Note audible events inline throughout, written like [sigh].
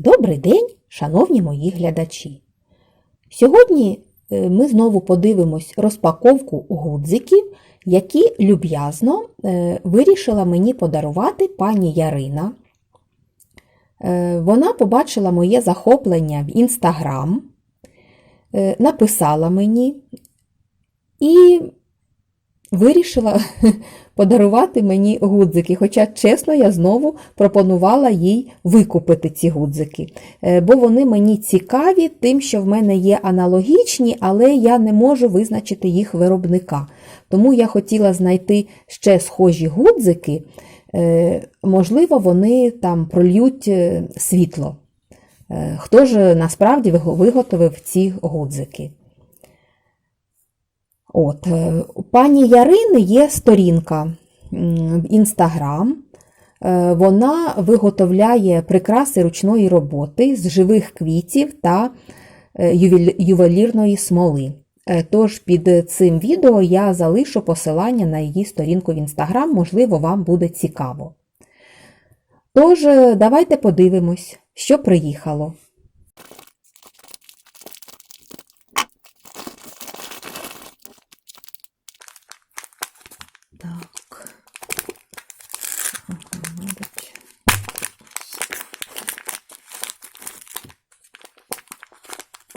Добрий день, шановні мої глядачі! Сьогодні е, ми знову подивимось розпаковку гудзиків, які люб'язно е, вирішила мені подарувати пані Ярина. Е, Вона побачила моє захоплення в Інстаграм, написала мені і вирішила [laughs] подарувати мені гудзики. Хоча, чесно, я знову пропонувала їй викупити ці гудзики. Е, Бо вони мені цікаві, тим, що в мене є аналогічні, але я не можу визначити їх виробника. Тому я хотіла знайти ще схожі гудзики. Е, Можливо, вони там прольють е, світло. Хто ж насправді виготовив ці гудзики? От, е, у пані Ярини є сторінка в Інстаграм. Е, Вона виготовляє прикраси ручної роботи з живих квітів та е, ювелірної смоли. Е, Тож під цим відео я залишу посилання на її сторінку в Інстаграм, можливо, вам буде цікаво. Тож, е, давайте подивимось, що приїхало.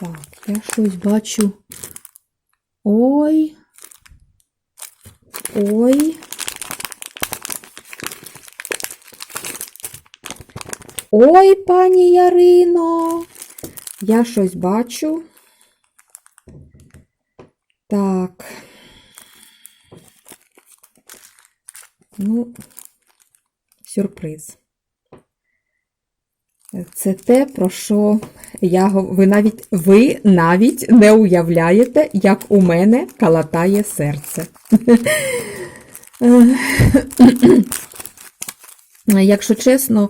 Так, я щось бачу. Ой. Ой. Ой, пані Ярино. Я щось бачу. Так. Ну, сюрприз. Це те, про що я ви навіть ви навіть не уявляєте, як у мене калатає серце. [clears throat] Якщо чесно,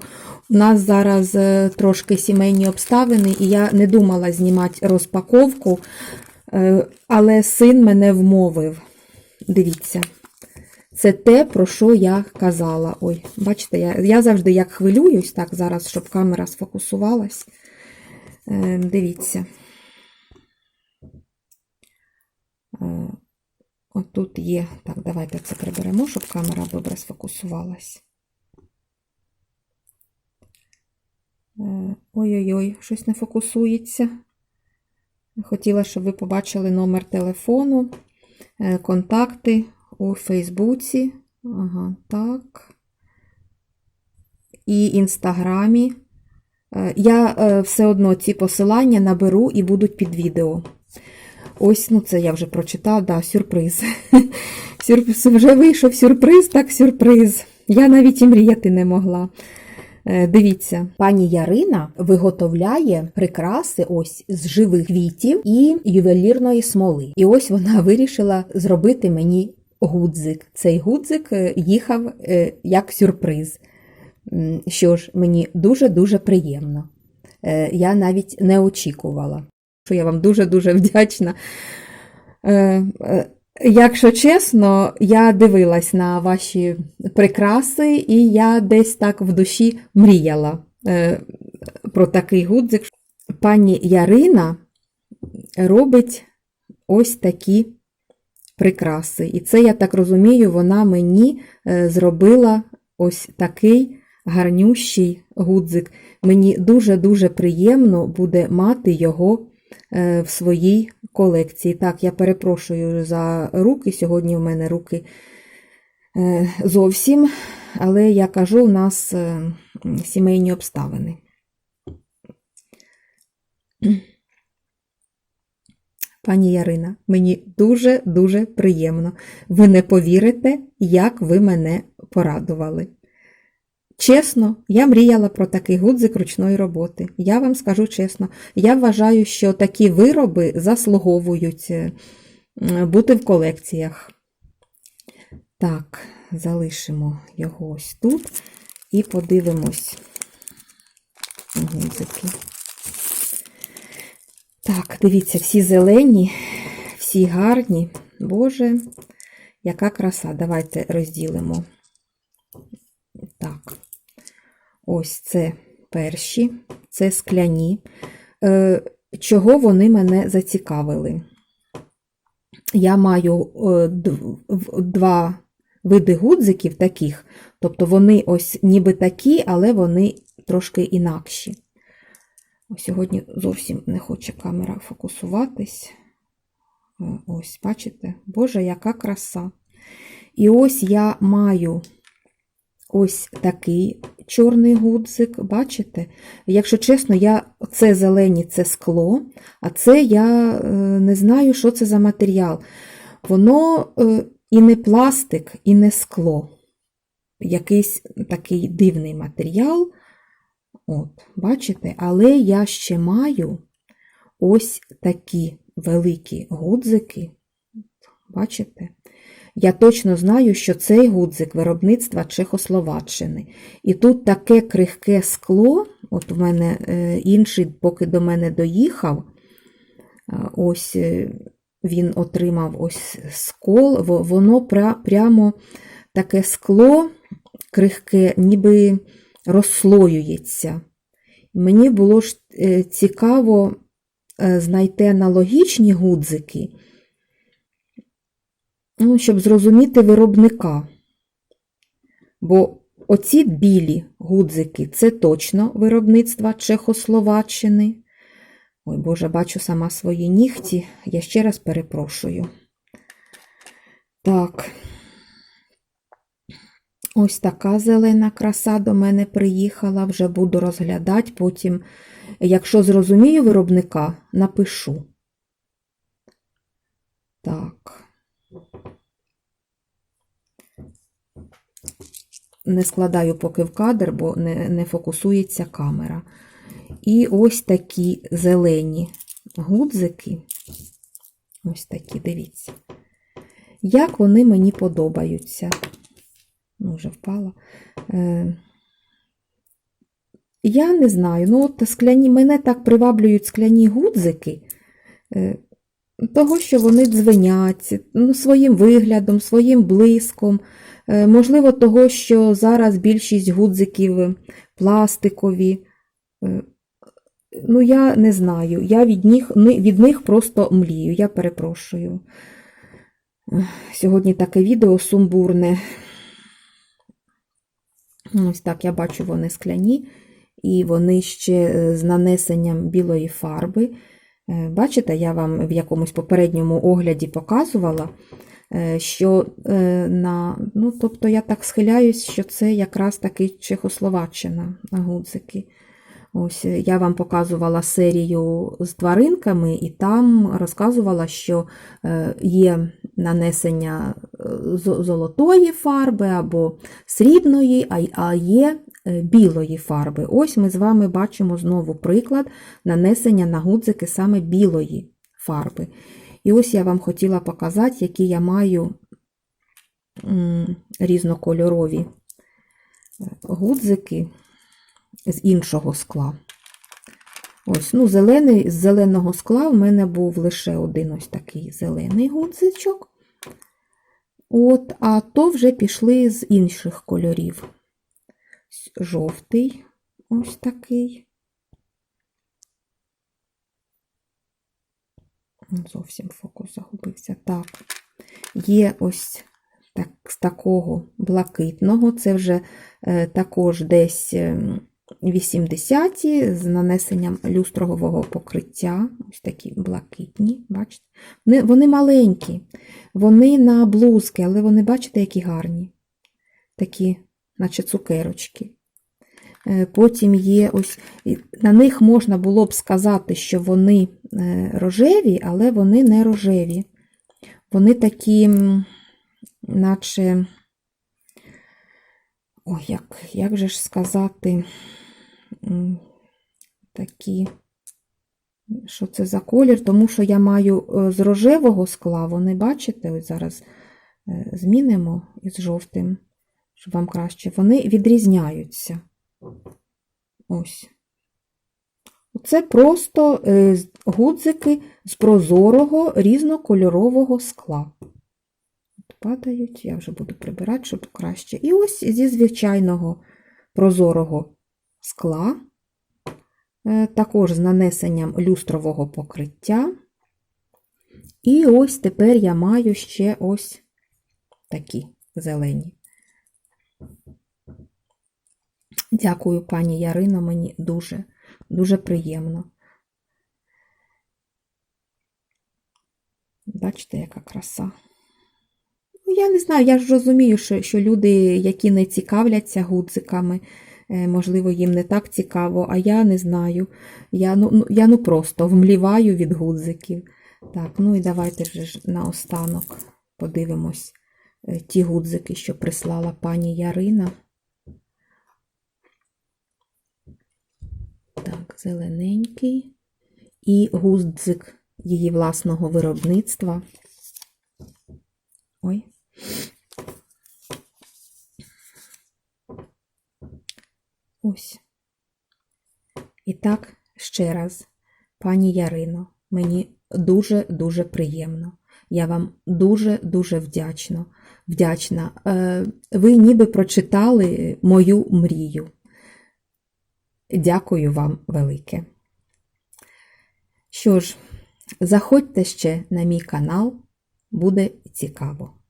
у нас зараз е, трошки сімейні обставини, і я не думала знімати розпаковку, е, але син мене вмовив. Дивіться. Це те, про що я казала. Ой, бачите, я, я завжди як хвилююсь, так, зараз, щоб камера сфокусувалась. Е, дивіться. Е, отут є. Так, давайте це приберемо, щоб камера добре сфокусувалась. Е, Ой-ой-ой, щось не фокусується. Хотіла, щоб ви побачили номер телефону, е, контакти у Фейсбуці. Ага, так. І Інстаграмі. Е, Я е, все одно ці посилання наберу і будуть під відео. Ось, ну це я вже прочитала, да, сюрприз. [laughs] Вже вийшов сюрприз, так сюрприз. Я навіть і мріяти не могла. Е, Дивіться, пані Ярина виготовляє прикраси ось з живих квітів і ювелірної смоли. І ось вона вирішила зробити мені гудзик. Цей гудзик е, їхав е, як сюрприз. Що ж, мені дуже-дуже приємно. Е, Я навіть не очікувала. Що я вам дуже-дуже вдячна. Якщо чесно, я дивилась на ваші прикраси, і я десь так в душі мріяла про такий гудзик. Пані Ярина робить ось такі прикраси. І це, я так розумію, вона мені е, зробила ось такий гарнющий гудзик. Мені дуже-дуже приємно буде мати його е, в своїй колекції. Так, я перепрошую за руки. Сьогодні в мене руки е, зовсім, але я кажу, у нас сімейні обставини. Пані Ярина, мені дуже-дуже приємно. Ви не повірите, як ви мене порадували. Чесно, я мріяла про такий гудзик ручної роботи. Я вам скажу чесно, я вважаю, що такі вироби заслуговують е, бути в колекціях. Так, залишимо його ось тут і подивимось гудзики. Дивіться, всі зелені, всі гарні. Боже, яка краса. Давайте розділимо. Так. Ось це перші це скляні. Е, Чого вони мене зацікавили? Я маю е, дв- два види гудзиків таких, тобто вони ось ніби такі, але вони трошки інакші. Сьогодні зовсім не хоче камера фокусуватись. Е, Ось, бачите? Боже, яка краса. І ось я маю ось такий чорний гудзик, бачите? Якщо чесно, я це зелені це скло, а це я е, не знаю, що це за матеріал. Воно е, і не пластик, і не скло. Якийсь такий дивний матеріал. От, бачите? Але я ще маю ось такі великі гудзики. Бачите? Я точно знаю, що цей гудзик виробництва Чехословаччини. І тут таке крихке скло, от в мене е, інший, поки до мене доїхав, е, ось е, він отримав ось скол, во- воно прямо таке скло крихке, ніби розслоюється. Мені було ж е, цікаво е, знайти аналогічні гудзики, ну, щоб зрозуміти виробника. Бо оці білі гудзики це точно виробництва Чехословаччини. Ой, Боже, бачу сама свої нігті. Я ще раз перепрошую. Так. Ось така зелена краса до мене приїхала, вже буду розглядати, потім, якщо зрозумію виробника, напишу. Так. Не складаю поки в кадр, бо не, не фокусується камера. І ось такі зелені гудзики. Ось такі, дивіться. Як вони мені подобаються. Ну, вже впала. Е, я не знаю, ну от скляні, мене так приваблюють скляні гудзики, е, того, що вони дзвенять ну, своїм виглядом, своїм блиском. Е, можливо, того, що зараз більшість гудзиків пластикові. Е, Ну, я не знаю. Я від них, від них просто млію. Я перепрошую. Сьогодні таке відео сумбурне. Ось так, я бачу, вони скляні, і вони ще е, з нанесенням білої фарби. Е, Бачите, я вам в якомусь попередньому огляді показувала, е, що на, ну, тобто я так схиляюсь, що це якраз таки Чехословаччина на гудзики. Ось е, я вам показувала серію з тваринками, і там розказувала, що е, є нанесення е, золотої фарби або срібної, а є білої фарби. Ось ми з вами бачимо знову приклад нанесення на гудзики саме білої фарби. І ось я вам хотіла показати, які я маю різнокольорові гудзики з іншого скла. Ось, ну, зелений, з зеленого скла в мене був лише один ось такий зелений гудзичок. От, а то вже пішли з інших кольорів. Жовтий, ось такий. Зовсім фокус загубився. Так, є ось так, з такого блакитного, це вже е, також десь ем, 80-ті з нанесенням люстрового покриття. Ось такі блакитні, бачите? Вони, вони маленькі, вони на блузки, але вони, бачите, які гарні. Такі, наче цукерочки. Е, Потім є ось, на них можна було б сказати, що вони е, рожеві, але вони не рожеві. Вони такі, наче, ой, як, як же ж сказати, такі, що це за колір, тому що я маю е, з рожевого скла, вони, бачите, ось зараз е, змінимо із жовтим, щоб вам краще, вони відрізняються. Ось. Це просто е, гудзики з прозорого різнокольорового скла. Падають, я вже буду прибирати, щоб краще. І ось зі звичайного прозорого скла е, також з нанесенням люстрового покриття. І ось тепер я маю ще ось такі зелені. Дякую, пані Ярино, мені дуже, дуже приємно. Бачите, яка краса. Ну, я не знаю, я ж розумію, що, що люди, які не цікавляться гудзиками, е, можливо, їм не так цікаво, а я не знаю. Я ну, ну, я ну просто вмліваю від гудзиків. Так, ну і давайте ж наостанок подивимось е, ті гудзики, що прислала пані Ярина. Так, зелененький. І гудзик її власного виробництва. Ой. Ось. І так, ще раз, пані Ярино, мені дуже-дуже приємно. Я вам дуже-дуже вдячна. вдячна. Е, Ви ніби прочитали мою мрію. Дякую вам велике. Що ж, заходьте ще на мій канал, буде цікаво.